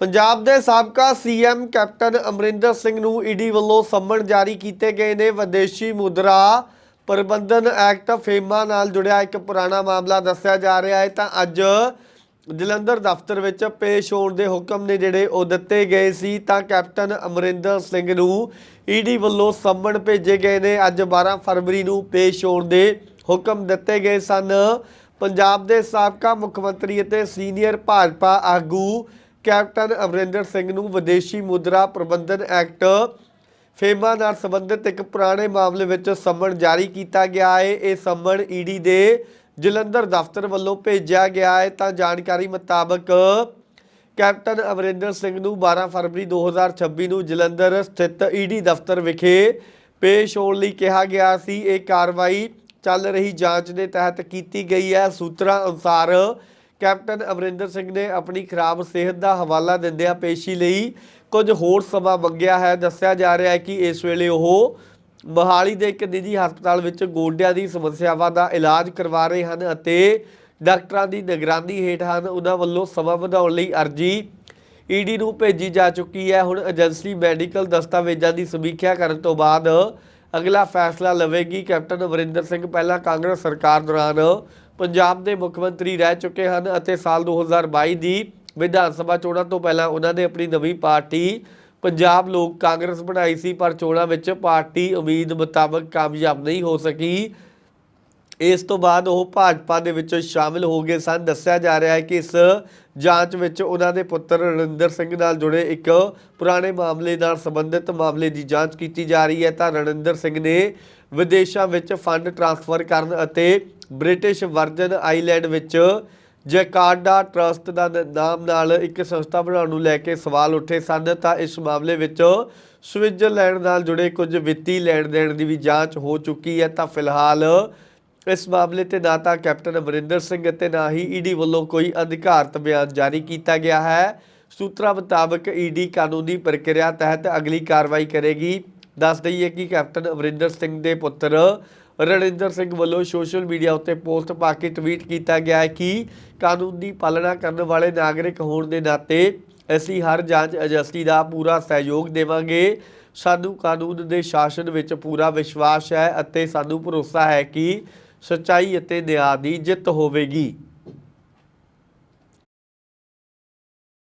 ਪੰਜਾਬ ਦੇ ਸਾਬਕਾ CM captain Amarinder Singh ਨੂੰ ਈਡੀ ਵੱਲੋਂ ਸੰਮਣ ਜਾਰੀ ਕੀਤੇ ਗਏ ਨੇ। ਵਿਦੇਸ਼ੀ ਮੁਦਰਾ ਪ੍ਰਬੰਧਨ ਐਕਟ ਫੇਮਾ ਨਾਲ ਜੁੜਿਆ ਇੱਕ ਪੁਰਾਣਾ ਮਾਮਲਾ ਦੱਸਿਆ ਜਾ ਰਿਹਾ ਹੈ। ਤਾਂ ਅੱਜ ਜਲੰਧਰ ਦਫ਼ਤਰ ਵਿੱਚ ਪੇਸ਼ ਹੋਣ ਦੇ ਹੁਕਮ ਨੇ ਜਿਹੜੇ ਉਹ ਦਿੱਤੇ ਗਏ ਸੀ। ਤਾਂ ਕੈਪਟਨ ਅਮਰਿੰਦਰ ਸਿੰਘ ਨੂੰ ਈਡੀ ਵੱਲੋਂ ਸੰਮਣ ਭੇਜੇ ਗਏ ਨੇ। ਅੱਜ 12 ਫਰਵਰੀ ਨੂੰ ਪੇਸ਼ ਹੋਣ ਦੇ ਹੁਕਮ ਦਿੱਤੇ ਗਏ ਸਨ। ਪੰਜਾਬ ਦੇ ਸਾਬਕਾ ਮੁੱਖ ਮੰਤਰੀ ਅਤੇ ਸੀਨੀਅਰ ਭਾਜਪਾ ਆਗੂ ਕੈਪਟਨ ਅਮਰਿੰਦਰ ਸਿੰਘ ਨੂੰ ਵਿਦੇਸ਼ੀ ਮੁਦਰਾ ਪ੍ਰਬੰਧਨ ਐਕਟ ਫੇਮਾ ਨਾਲ ਸੰਬੰਧਿਤ ਇੱਕ ਪੁਰਾਣੇ ਮਾਮਲੇ ਵਿੱਚ ਸੰਮਣ ਜਾਰੀ ਕੀਤਾ ਗਿਆ ਹੈ। ਇਹ ਸੰਮਣ ਈਡੀ ਦੇ ਜਲੰਧਰ ਦਫ਼ਤਰ ਵੱਲੋਂ ਭੇਜਿਆ ਗਿਆ ਹੈ। ਤਾਂ ਜਾਣਕਾਰੀ ਮੁਤਾਬਕ ਕੈਪਟਨ ਅਮਰਿੰਦਰ ਸਿੰਘ ਨੂੰ 12 ਫਰਵਰੀ 2026 ਨੂੰ ਜਲੰਧਰ ਸਥਿਤ ਈਡੀ ਦਫ਼ਤਰ ਵਿਖੇ ਪੇਸ਼ ਹੋਣ ਲਈ ਕਿਹਾ ਗਿਆ ਸੀ। ਇਹ ਕਾਰਵਾਈ ਚੱਲ ਰਹੀ ਜਾਂਚ ਦੇ ਤਹਿਤ ਕੀਤੀ ਗਈ ਹੈ। ਸੂਤਰਾਂ ਅਨੁਸਾਰ ਕੈਪਟਨ ਅਮਰਿੰਦਰ ਸਿੰਘ ਨੇ ਆਪਣੀ ਖਰਾਬ ਸਿਹਤ ਦਾ ਹਵਾਲਾ ਦਿੰਦਿਆਂ ਪੇਸ਼ੀ ਲਈ ਕੁਝ ਹੋਰ ਸਮਾਂ ਮੰਗਿਆ ਹੈ। ਦੱਸਿਆ ਜਾ ਰਿਹਾ ਹੈ ਕਿ ਇਸ ਵੇਲੇ ਉਹ ਮੋਹਾਲੀ ਦੇ ਇੱਕ ਨਿੱਜੀ ਹਸਪਤਾਲ ਵਿੱਚ ਗੋਡਿਆਂ ਦੀ ਸਮੱਸਿਆਵਾਂ ਦਾ ਇਲਾਜ ਕਰਵਾ ਰਹੇ ਹਨ ਅਤੇ ਡਾਕਟਰਾਂ ਦੀ ਨਿਗਰਾਨੀ ਹੇਠ ਹਨ। ਉਹਨਾਂ ਵੱਲੋਂ ਸਮਾਂ ਵਧਾਉਣ ਲਈ ਅਰਜੀ ਈਡੀ ਨੂੰ ਭੇਜੀ ਜਾ ਚੁੱਕੀ ਹੈ। ਹੁਣ ਏਜੰਸੀ ਮੈਡੀਕਲ ਦਸਤਾਵੇਜ਼ਾਂ ਦੀ ਸਮੀਖਿਆ ਕਰਨ ਤੋਂ ਬਾਅਦ ਅਗਲਾ ਫੈਸਲਾ ਲਵੇਗੀ। ਕੈਪਟਨ ਅਮਰਿੰਦਰ ਸਿੰਘ, ਪਹਿਲਾਂ ਕਾਂਗਰਸ ਸਰਕਾਰ ਦੌਰਾਨ ਪੰਜਾਬ ਦੇ ਮੁੱਖ ਮੰਤਰੀ ਰਹਿ ਚੁੱਕੇ ਹਨ ਅਤੇ ਸਾਲ 2022 ਦੀ ਵਿਧਾਨ ਸਭਾ ਚੋਣਾਂ ਤੋਂ ਪਹਿਲਾਂ ਉਹਨਾਂ ਨੇ ਆਪਣੀ ਨਵੀਂ ਪਾਰਟੀ ਪੰਜਾਬ ਲੋਕ ਕਾਂਗਰਸ ਬਣਾਈ ਸੀ, ਪਰ ਚੋਣਾਂ ਵਿੱਚ ਪਾਰਟੀ ਉਮੀਦ ਮੁਤਾਬਕ ਕਾਮਯਾਬ ਨਹੀਂ ਹੋ ਸਕੀ। ਇਸ ਤੋਂ ਬਾਅਦ ਉਹ ਭਾਜਪਾ ਦੇ ਵਿੱਚ ਸ਼ਾਮਿਲ ਹੋ ਗਏ ਸਨ। ਦੱਸਿਆ ਜਾ ਰਿਹਾ ਹੈ ਕਿ ਇਸ ਜਾਂਚ ਵਿੱਚ ਉਹਨਾਂ ਦੇ ਪੁੱਤਰ ਰਣਿੰਦਰ ਸਿੰਘ ਨਾਲ ਜੁੜੇ ਇੱਕ ਪੁਰਾਣੇ ਮਾਮਲੇ ਨਾਲ ਸੰਬੰਧਿਤ ਮਾਮਲੇ ਦੀ ਜਾਂਚ ਕੀਤੀ ਜਾ ਰਹੀ ਹੈ। ਤਾਂ ਰਣਿੰਦਰ ਸਿੰਘ ਨੇ ਵਿਦੇਸ਼ਾਂ ਵਿੱਚ ਫੰਡ ਟ੍ਰਾਂਸਫਰ ਕਰਨ ਅਤੇ ਬ੍ਰਿਟਿਸ਼ ਵਰਜਨ ਆਈਲੈਂਡ ਵਿੱਚ ਜੈਕਾਰਡਾ ਟਰਸਟ ਦਾ ਨ- ਨਾਮ ਨਾਲ ਇੱਕ ਸੰਸਥਾ ਬਣਾਉਣ ਨੂੰ ਲੈ ਕੇ ਸਵਾਲ ਉੱਠੇ ਸਨ, ਤਾਂ ਇਸ ਮਾਮਲੇ ਵਿੱਚ ਸਵਿਟਜ਼ਰਲੈਂਡ ਨਾਲ ਜੁੜੇ ਕੁਝ ਵਿੱਤੀ ਲੈਣ ਦੇਣ ਦੀ ਵੀ ਜਾਂਚ ਹੋ ਚੁੱਕੀ ਹੈ। ਤਾਂ ਫਿਲਹਾਲ ਇਸ ਮਾਮਲੇ ਤੇ ਨਾ ਤਾਂ ਕੈਪਟਨ ਅਮਰਿੰਦਰ ਸਿੰਘ ਅਤੇ ਨਾ ਹੀ ਈਡੀ ਵੱਲੋਂ ਕੋਈ ਅਧਿਕਾਰਤ ਬਿਆਨ ਜਾਰੀ ਕੀਤਾ ਗਿਆ ਹੈ। ਸੂਤਰਾਂ ਮੁਤਾਬਕ ਈਡੀ ਕਾਨੂੰਨੀ ਪ੍ਰਕਿਰਿਆ ਤਹਿਤ ਅਗਲੀ ਕਾਰਵਾਈ ਕਰੇਗੀ। ਦੱਸ ਦਈਏ ਕਿ ਕੈਪਟਨ ਅਮਰਿੰਦਰ ਸਿੰਘ ਦੇ ਪੁੱਤਰ ਰਣਿੰਦਰ ਸਿੰਘ ਵੱਲੋਂ ਸੋਸ਼ਲ ਮੀਡੀਆ ਉੱਤੇ ਪੋਸਟ ਪਾ ਕੇ ਟਵੀਟ ਕੀਤਾ ਗਿਆ ਹੈ ਕਿ ਕਾਨੂੰਨ ਦੀ ਪਾਲਣਾ ਕਰਨ ਵਾਲੇ ਨਾਗਰਿਕ ਹੋਣ ਦੇ ਨਾਤੇ ਅਸੀਂ ਹਰ ਜਾਂਚ ਏਜੰਸੀ ਦਾ ਪੂਰਾ ਸਹਿਯੋਗ ਦੇਵਾਂਗੇ। ਸਾਨੂੰ ਕਾਨੂੰਨ ਦੇ ਸ਼ਾਸਨ ਵਿੱਚ ਪੂਰਾ ਵਿਸ਼ਵਾਸ ਹੈ ਅਤੇ ਸਾਨੂੰ ਭਰੋਸਾ ਹੈ ਕਿ ਸੱਚਾਈ ਅਤੇ ਨਿਆਂ ਦੀ ਜਿੱਤ ਹੋਵੇਗੀ।